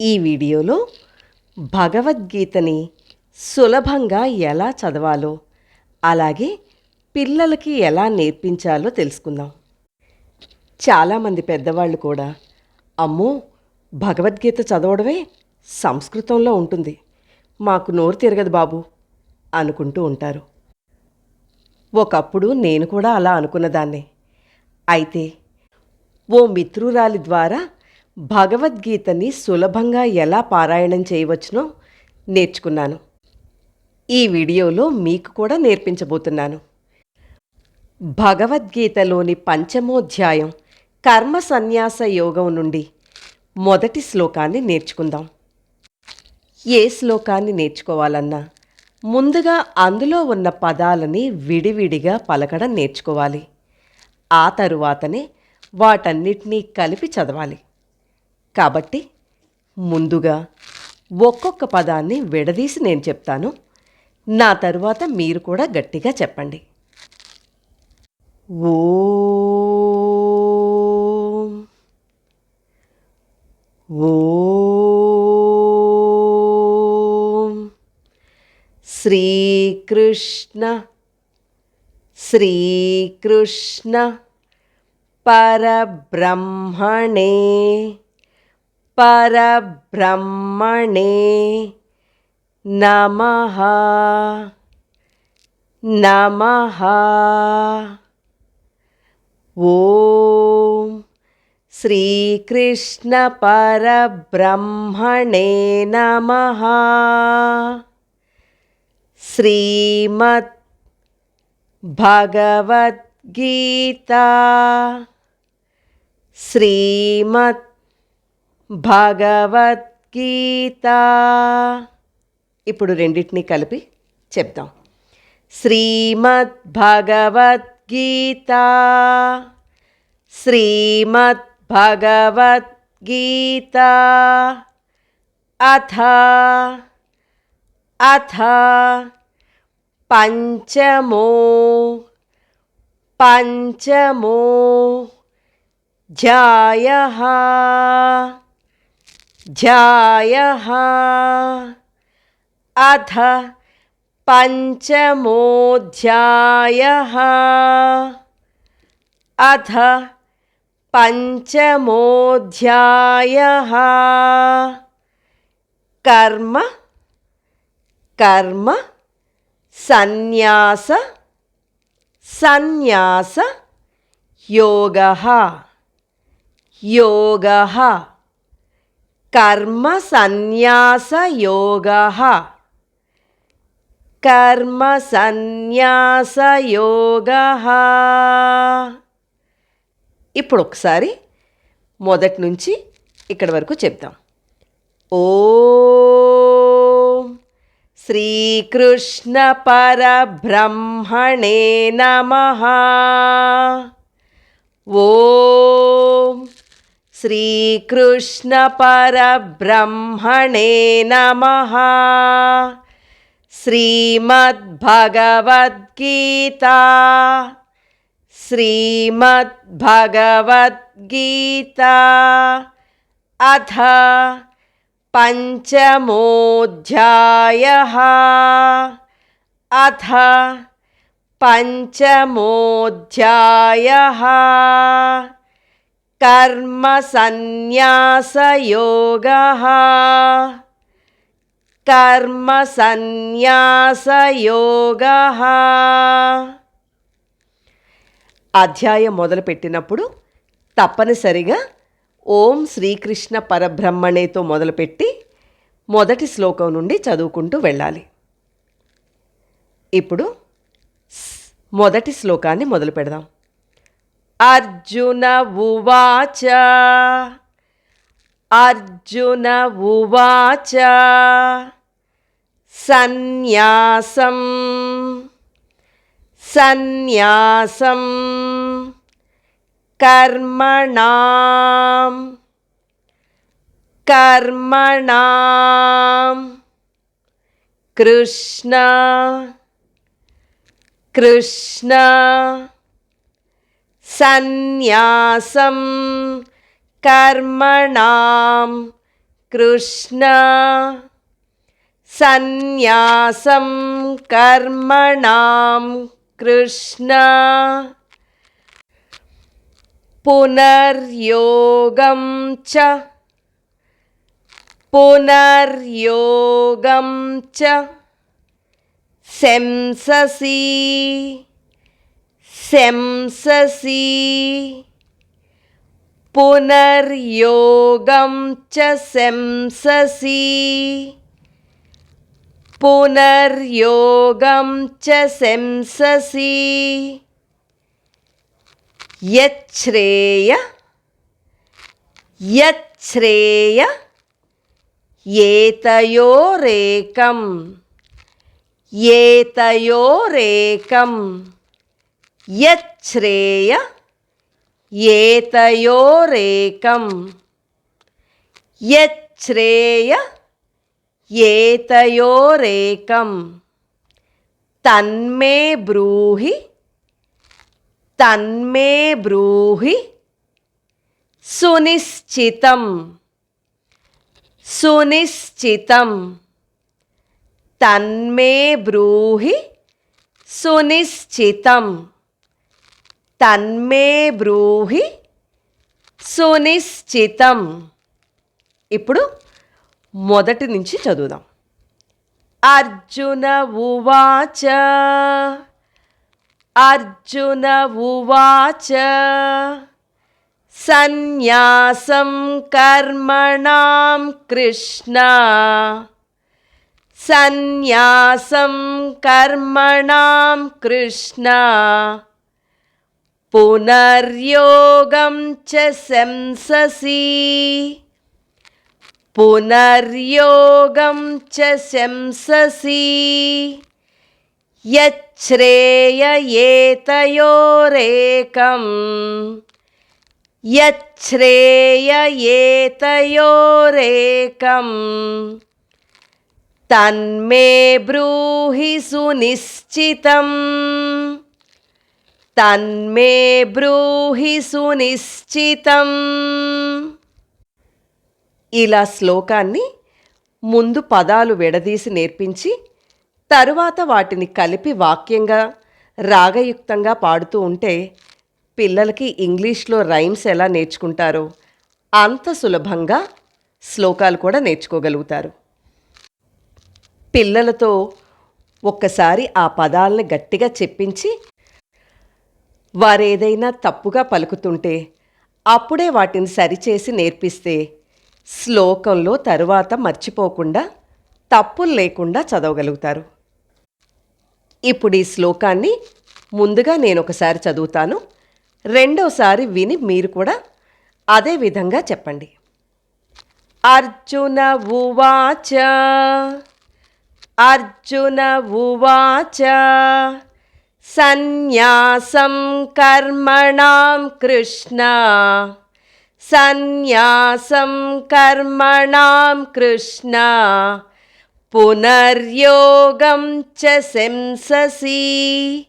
ఈ వీడియోలో భగవద్గీతని సులభంగా ఎలా చదవాలో అలాగే పిల్లలకి ఎలా నేర్పించాలో తెలుసుకుందాం. చాలామంది పెద్దవాళ్ళు కూడా అమ్మో భగవద్గీత చదవడమే సంస్కృతంలో ఉంటుంది మాకు నోరు తిరగదు బాబు అనుకుంటూ ఉంటారు. ఒకప్పుడు నేను కూడా అలా అనుకున్నదాన్నే. అయితే ఓ మిత్రురాలి ద్వారా భగవద్గీతని సులభంగా ఎలా పారాయణం చేయవచ్చునో నేర్చుకున్నాను. ఈ వీడియోలో మీకు కూడా నేర్పించబోతున్నాను. భగవద్గీతలోని పంచమోధ్యాయం కర్మ సన్యాస యోగం నుండి మొదటి శ్లోకాన్ని నేర్చుకుందాం. ఏ శ్లోకాన్ని నేర్చుకోవాలన్నా ముందుగా అందులో ఉన్న పదాలని విడివిడిగా పలకడం నేర్చుకోవాలి. ఆ తరువాతనే వాటన్నిటినీ కలిపి చదవాలి. కాబట్టి ముందుగా ఒక్కొక్క పదాన్ని విడదీసి నేను చెప్తాను. నా తరువాత మీరు కూడా గట్టిగా చెప్పండి. ఓం ఓం శ్రీకృష్ణ శ్రీకృష్ణ పరబ్రహ్మణే परब्रह्मणे नमः। नमः। ॐ श्रीकृष्णपरब्रह्मणे नमः। श्रीमत् भगवद्गीता। श्रीमत् భగవద్గీత. ఇప్పుడు రెండింటినీ కలిపి చెప్దాం. శ్రీమద్ భగవద్గీత శ్రీమద్ భగవద్గీత అథ. అథ. పంచమో. పంచమో. జాయ अध्यायः। अथ पञ्चमोऽध्यायः। अथ पञ्चमोऽध्यायः। कर्म कर्म सन्न्यास योगः। योगः। కర్మ సన్యాస యోగ. కర్మ సన్యాస యోగ. ఇప్పుడు ఒకసారి మొదటి నుంచి ఇక్కడి వరకు చెప్తాం ఓ శ్రీకృష్ణ పరబ్రహ్మణే నమః. ఓం श्रीकृष्णपरब्रह्मणे नमः। श्रीमद्भगवद्गीता। श्रीमद्भगवद्गीता। अथ पञ्चमोऽध्यायः। अथ पञ्चमोऽध्यायः। పంచమోధ్యాయः కర్మ సన్యాసయోగः కర్మ సన్యాసయోగः అధ్యాయం మొదలుపెట్టినప్పుడు తప్పనిసరిగా ఓం శ్రీకృష్ణ పరబ్రహ్మణేతో మొదలుపెట్టి మొదటి శ్లోకం నుండి చదువుకుంటూ వెళ్ళాలి. ఇప్పుడు మొదటి శ్లోకాన్ని మొదలు పెడదాం अर्जुन उवाच। अर्जुन उवाच। सन्न्यासं सन्न्यासं कर्मणां कर्मणां कृष्ण। कृष्ण। சந்நியாசம். கர்மணாம். கிருஷ்ணா. சந்நியாசம். கர்மணாம். கிருஷ்ணா. पुनर्योगं च पुनर्योगं च सेंससि സെംസസി പുനർയോഗം ച സെംസസി പുനർയോഗം ച സെംസസി യച്ഛ്രേയ യച്ഛ്രേയ ഏതയോരേകം ഏതയോരേകം यच्छ्रेय एतयोरेकम् यच्छ्रेय एतयोरेकं तन्मे ब्रूहि तन्मे ब्रूहि सुनिश्चितं सुनिश्चितं तन्मे ब्रूहि सुनिश्चितम्। తన్మే బ్రూహి సునిశ్చితం. ఇప్పుడు మొదటి నుంచి చదువుదాం. అర్జున ఉవాచ. అర్జున ఉవాచ. సన్యాసం కర్మణాం కృష్ణ. సన్యాసం కర్మణాం కృష్ణ. पुनर्योगं च शंससि पुनर्योगं च शंससि यच्छ्रेययेतयोरेकम्। यच्छ्रेययेतयोरेकं तन्मे ब्रूहि सुनिश्चितम्। తన్మే బ్రూహి సునిశ్చితం. ఇలా శ్లోకాన్ని ముందు పదాలు విడదీసి నేర్పించి తరువాత వాటిని కలిపి వాక్యంగా రాగయుక్తంగా పాడుతూ ఉంటే పిల్లలకి ఇంగ్లీష్లో రైమ్స్ ఎలా నేర్చుకుంటారో అంత సులభంగా శ్లోకాలు కూడా నేర్చుకోగలుగుతారు. పిల్లలతో ఒక్కసారి ఆ పదాలని గట్టిగా చెప్పించి వారేదైనా తప్పుగా పలుకుతుంటే అప్పుడే వాటిని సరిచేసి నేర్పిస్తే శ్లోకంలో తరువాత మర్చిపోకుండా తప్పులు లేకుండా చదవగలుగుతారు. ఇప్పుడు ఈ శ్లోకాన్ని ముందుగా నేను ఒకసారి చదువుతాను. రెండోసారి విని మీరు కూడా అదే విధంగా చెప్పండి. అర్జున ఉవాచ అర్జున ఉవాచ सन्न्यासं कर्मणां कृष्ण। सन्न्यासं कर्मणां कृष्ण। पुनर्योगं च शंससि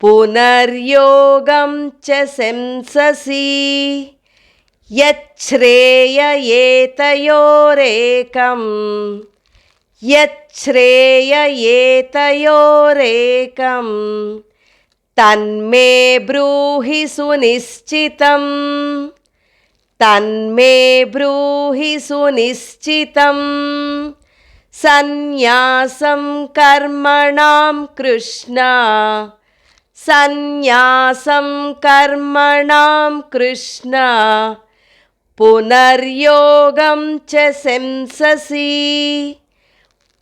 पुनर्योगं च शंससि यच्छ्रेययेतयोरेकम् యచ్ఛ్రేయ ఏతయోరేకం తన్మే బ్రూహి సునిశ్చితం. తన్మే బ్రూహి సునిశ్చితం. సన్యాసం కర్మణాం కృష్ణ. సన్యాసం కర్మణాం కృష్ణ. పునర్యోగం చ శంససి.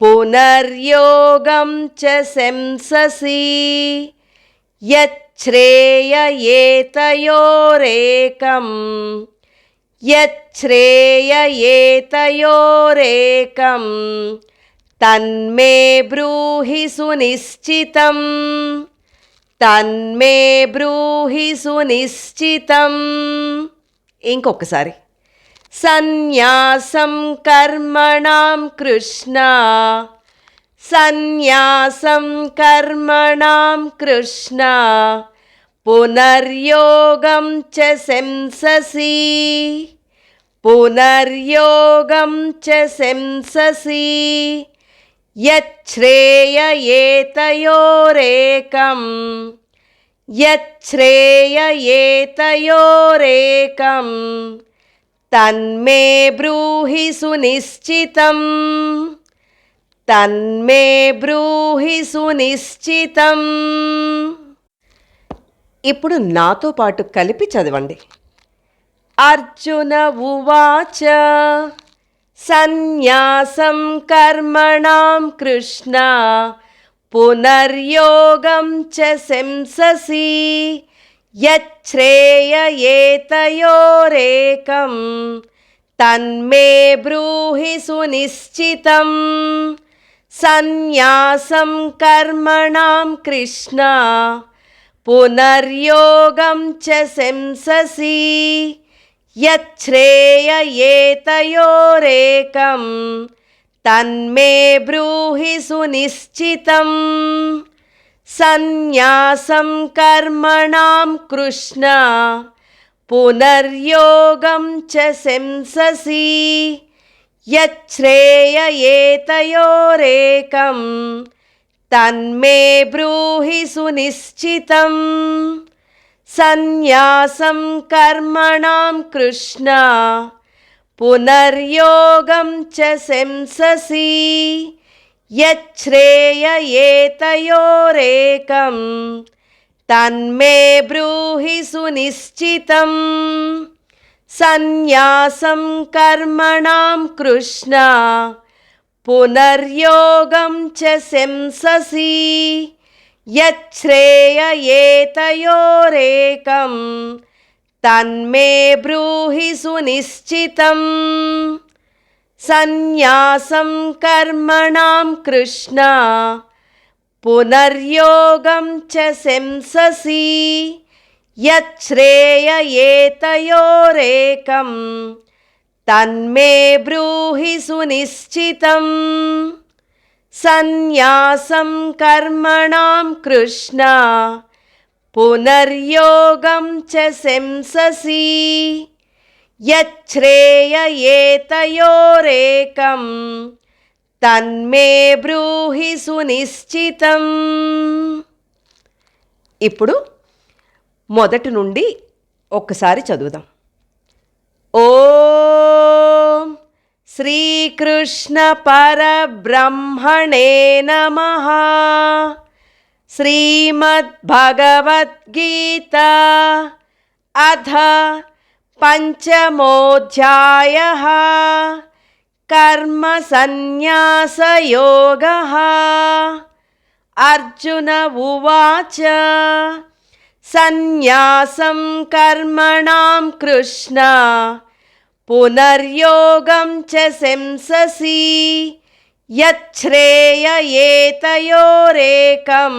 పునర్యోగం చ శంససి యచ్ఛ్రేయ ఏతయోరేకం తన్మే బ్రూహి సునిశ్చితం తన్మే బ్రూహి సునిశ్చితం. ఇంకొకసారి. सन्न्यासं कर्मणां कृष्ण। सन्न्यासं कर्मणां कृष्ण। पुनर्योगं च शंससि पुनर्योगं च शंससि यच्छ्रेययेतयोरेकं यच्छ्रेययेतयोरेकम्। తన్మే బ్రూహి సునిశ్చితం. తన్మే బ్రూహి సునిశ్చితం. ఇప్పుడు నాతో పాటు కలిపి చదవండి. అర్జున ఉవాచ సన్యాసం కర్మణాం కృష్ణ పునర్యోగం చ శంససి. यच्छ्रेय एतयोरेकं तन्मे ब्रूहि सुनिश्चितं सन्न्यासं कर्मणां कृष्ण पुनर्योगं च शंससि यच्छ्रेय एतयोरेकं तन्मे ब्रूहि सुनिश्चितम्। సన్యాసం కర్మణాం కృష్ణ పునర్యోగం చ శంససి యచ్ఛ్రేయయేతయోరేకం తన్మే బ్రూహి సునిశ్చితం. సన్యాసం కర్మణాం కృష్ణ పునర్యోగం చ శంససి యచ్ఛ్రేయయేతయోరేకం తన్మే బ్రూహి సునిశ్చితం సన్యాసం కర్మణాం కృష్ణ పునర్యోగం చ శంససి యచ్ఛ్రేయయేతయోరేకం తన్మే బ్రూహి సునిశ్చితం संन्यासं कर्मणां कृष्ण पुनर्योगं च शंससि यच्छ्रेययेतयोरेकं तन्मे ब्रूहि सुनिश्चितम्। संन्यासं कर्मणां कृष्ण पुनर्योगं च शंससि శంససి తన్మే బ్రూహి సునిశ్చితం. ఇప్పుడు మొదటి నుండి ఒక్కసారి చదువుదాం. ఓం శ్రీకృష్ణ పరబ్రహ్మణే నమ. శ్రీమద్భగవద్గీత అథ పంచమోధ్యాయ కర్మ సన్యాసయోగ అర్జున ఉవాచ సన్యాసం కర్మణాం కృష్ణ పునర్యోగం చ శంససి యచ్ఛ్రేయయేతయోరేకం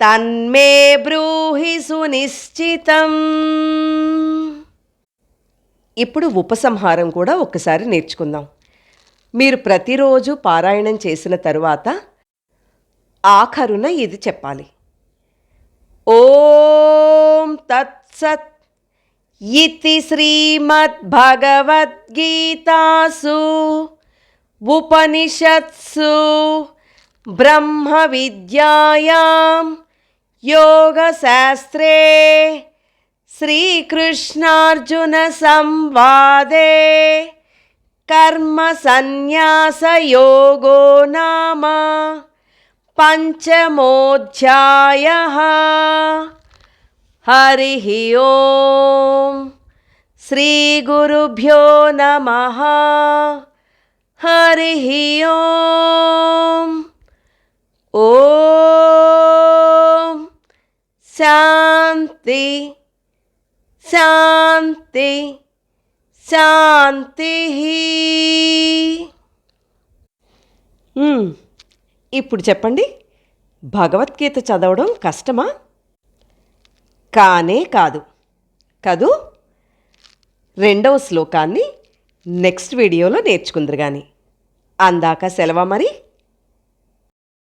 తన్మే బ్రూహి సునిశ్చితం ఇప్పుడు ఉపసంహారం కూడా ఒక్కసారి నేర్చుకుందాం. మీరు ప్రతిరోజు పారాయణం చేసిన తరువాత ఆఖరున ఇది చెప్పాలి. ఓం తత్సత్ ఇతి శ్రీమద్భగవద్గీతాసు ఉపనిషత్సు బ్రహ్మ విద్యాయాం యోగశాస్త్రే श्रीकृष्णार्जुनसंवादे कर्मसन्न्यासयोगो नाम पञ्चमोऽध्यायः। हरिः ॐ श्रीगुरुभ्यो नमः। हरिः ॐ ॐ शान्ति। శాంతి శాంతి. ఇప్పుడు చెప్పండి. భగవద్గీత చదవడం కష్టమా? కానే కాదు. కదూ? రెండవ శ్లోకాన్ని నెక్స్ట్ వీడియోలో నేర్చుకుందరు కానీ అందాక సెలవా మరి?